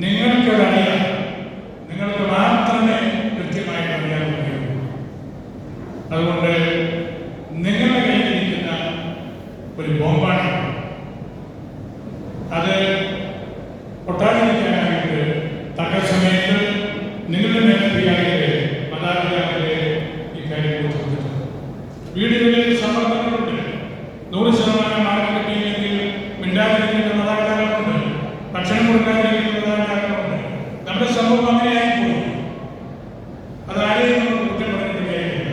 നിങ്ങൾക്കതറിയാം നിങ്ങൾക്ക് മാത്രമേ കൃത്യമായിട്ട് അറിയാൻ അതുകൊണ്ട് നിങ്ങളുടെ കയ്യിലിരിക്കുന്ന ഒരു ബോംബാണ് അത് പൊട്ടാതിരിക്കാനായിട്ട് തക്ക സമയത്ത് നിങ്ങളുടെ മേലധികാരികളെ മാതാപിതാക്കളെ ഇക്കാര്യം കൊടുത്തിട്ടുണ്ട് വീടുകളിൽ സമ്മർദ്ദങ്ങളുണ്ട്. നൂറ് ശതമാനം മാർക്ക് കിട്ടിയില്ലെങ്കിൽ മിണ്ടാതിരിക്കുന്ന മാതാപിതാക്കളുണ്ട് ഭക്ഷണം കൊടുക്കാതിരിക്കുന്ന മാതാപിതാക്കളുണ്ട് നമ്മുടെ സമൂഹം അങ്ങനെയായി പോയി അതാരെയും നമ്മൾ കുറ്റം പറഞ്ഞിട്ട് കാര്യമില്ല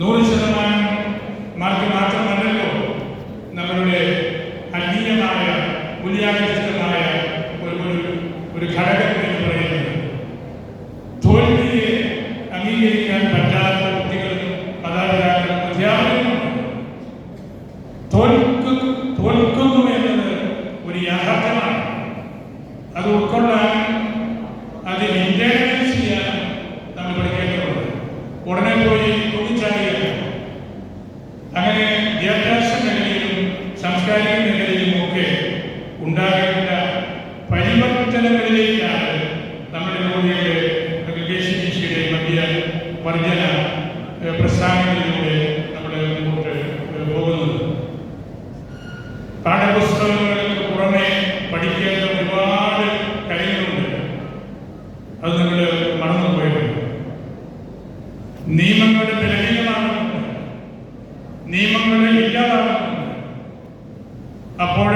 നൂറ് ശതമാനം മാർക്ക് മാത്രമല്ലല്ലോ. നമ്മളുടെ അന്യമായ മൂല്യാധിഷ്ഠിതമായ ഒരു ഒരു ഒരു ഘടകം എന്ന് പറയുന്നത്. തോൽവിയെ അംഗീകരിക്കാൻ പറ്റാത്ത കുട്ടികളും മാതാപിതാക്കളും അധ്യാപകരുമുണ്ട് തോൽക്കു തോൽക്കുന്നു എന്നത് ഒരു യാഥാർത്ഥ്യമാണ്. അത് ഉൾക്കൊള്ളാൻ അതിൽ ഇന്റർനൈസ് സാംസ്കാരിക ഉണ്ടാകേണ്ട പരിവർത്തനങ്ങളിലേക്കാണ് നമ്മുടെ മോദിയുടെ കെ സി ബി സിയുടെ മധ്യ വർജന പ്രസ്ഥാനങ്ങളിലൂടെ നമ്മൾ മുമ്പോട്ട് പോകുന്നത്. പാഠപുസ്തകങ്ങൾക്ക് പുറമെ പഠിക്കേണ്ട ഒരുപാട് കാര്യങ്ങളുണ്ട് അത് നിങ്ങൾ മറന്നുപോയിട്ടുണ്ട് നിയമങ്ങളുടെ ബലഹീനമാകുന്നുണ്ട് അപ്പോൾ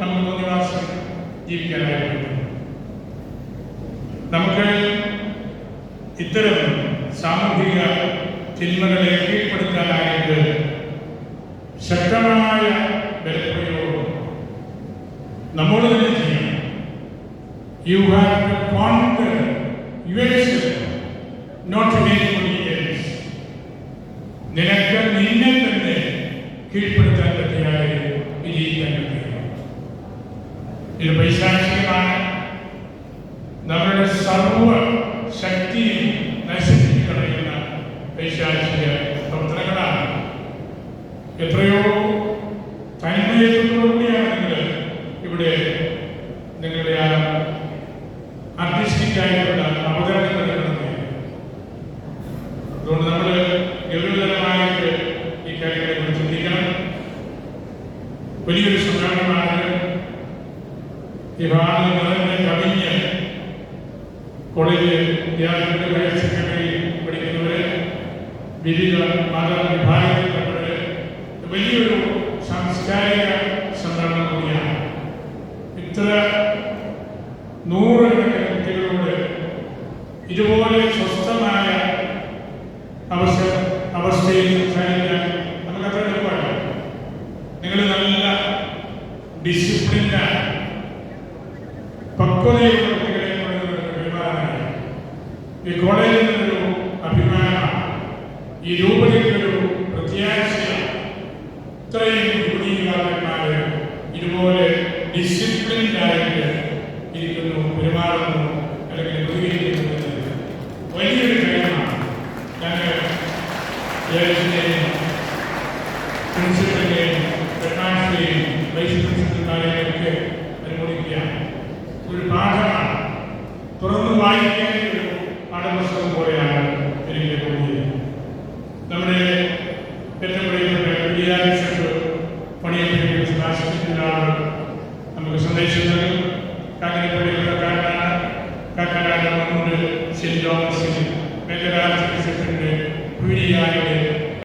നമുക്ക് മാസം ജീവിക്കാനായിട്ട്. നമുക്ക് ഇത്തരം സാമൂഹിക തിന്മകളെ കീഴ്പ്പെടുത്താനായിട്ട് ശക്തമായ ബലപ്രയോഗം നമ്മോട് തന്നെ ചെയ്യണം you have to conquer your not anybody else നിനക്ക് നിന്നെ തന്നെ കീഴ്പ്പെടുത്താൻ പറ്റിയാലേ വിജയിക്കാൻ കഴിയും ഇത് പൈശാചികമാണ്. നമ്മുടെ സർവ ശക്തിയും നശിപ്പിച്ചു കളയുന്ന പൈശാചിക പ്രവർത്തനങ്ങളാണ്. എത്രയോ തന്മയത്തോടുകൂടിയാണ് ഇവിടെ നിങ്ങളുടെ ആ ആർട്ടിസ്റ്റിക്കായിട്ടുള്ള അവതരണങ്ങൾ നടത്തുന്നത് അതുകൊണ്ട് നമ്മൾ ഗൗരവതരമായിട്ട് ഈ കാര്യങ്ങളെ സംരംഭമാണ് ഈ ഭാഗം നിറഞ്ഞ കവിഞ്ഞ് കോളേജ് വിദ്യാർത്ഥികൾ ഹയർ സെക്കൻഡറി പഠിക്കുന്നവര് വിവിധ മത വിഭാഗത്തിൽപ്പെട്ടവരെ വലിയൊരു സാംസ്കാരിക സംഘടന കൂടിയാണ്. ഇത്ര നൂറുകണക്കിന് കുട്ടികളോട് ഇതുപോലെ സ്വസ്ഥമായ അവസ്ഥ അവസ്ഥയിൽ സംസാരിക്കാൻ നമുക്ക് അത്ര എളുപ്പമല്ല. നിങ്ങൾ നല്ല ഡിസിപ്ലിനാണ് പക്വതയുള്ള കുട്ടികളെ അഭിമാനമാണ് ഈ കോളേജിൽ നിന്നൊരു അഭിമാനമാണ്. ഈ രൂപതയ്ക്കൊരു പ്രത്യാശയാണ്. ഇത്രയും യുവതീകാരന്മാര് ഇതുപോലെ ഡിസിപ്ലിൻഡായിട്ട് ഇരിക്കുന്നു പെരുമാറുന്നു അല്ലെങ്കിൽ പ്രതികരിക്കുന്നു. വലിയൊരു കാര്യമാണ്. ഞങ്ങൾ ഹെഡ്മാസ്റ്ററെയും വൈസ് പ്രിൻസിപ്പൽമാരെയും ഒക്കെ അനുമോദിക്കുകയാണ് ഒരു പാഠമാണ്. തുറന്നു വായിക്കാൻ ഒരു പാഠപുസ്തകം പോലെയാണ് എനിക്ക് തോന്നിയത്. നമ്മുടെ ഏറ്റവും വിദ്യാഭ്യാസ പണിയെടുക്കുന്ന ആൾ നമുക്ക് സന്ദേശം നൽകും. കാക്കരപ്പള്ളിയുടെ കാരനാണ് കാക്കനാട് മണ്ണൂര് സെന്റ് തോമസിൽ മേഖലാ ചികിത്സത്തിന്റെ പീഡിയായ